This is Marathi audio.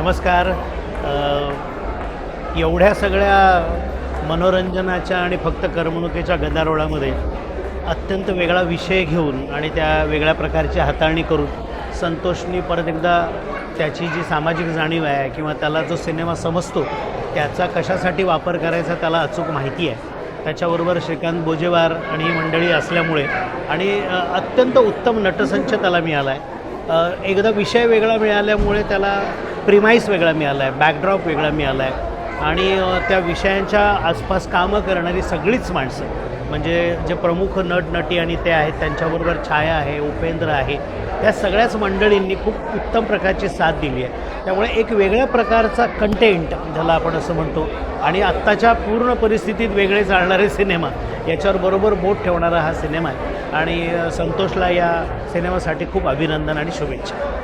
नमस्कार. एवढ्या सगळ्या मनोरंजनाच्या आणि फक्त करमणुकीच्या गदारोळामध्ये अत्यंत वेगळा विषय घेऊन आणि त्या वेगळ्या प्रकारची हाताळणी करून संतोषनी परत एकदा त्याची जी सामाजिक जाणीव आहे किंवा त्याला जो सिनेमा समजतो त्याचा कशासाठी वापर करायचा त्याला अचूक माहिती आहे. त्याच्याबरोबर श्रीकांत बोजेवार आणि ही मंडळी असल्यामुळे आणि अत्यंत उत्तम नटसंच त्याला मिळाला आहे एकदा विषय वेगळा मिळाल्यामुळे त्याला प्रिमाईस वेगळा मिळाला आहे बॅकड्रॉप वेगळा मिळाला आहे आणि त्या विषयांच्या आसपास कामं करणारी सगळीच माणसं. म्हणजे जे प्रमुख नटनटी आणि ते आहेत त्यांच्याबरोबर छाया आहे उपेंद्र आहे त्या सगळ्याच मंडळींनी खूप उत्तम प्रकारची साथ दिली आहे. त्यामुळे एक वेगळ्या प्रकारचा कंटेंट ज्याला आपण असं म्हणतो. आणि आत्ताच्या पूर्ण परिस्थितीत वेगळे चालणारे सिनेमा याच्यावर बरोबर बोट ठेवणारा हा सिनेमा आहे. आणि संतोषला या सिनेमासाठी खूप अभिनंदन आणि शुभेच्छा.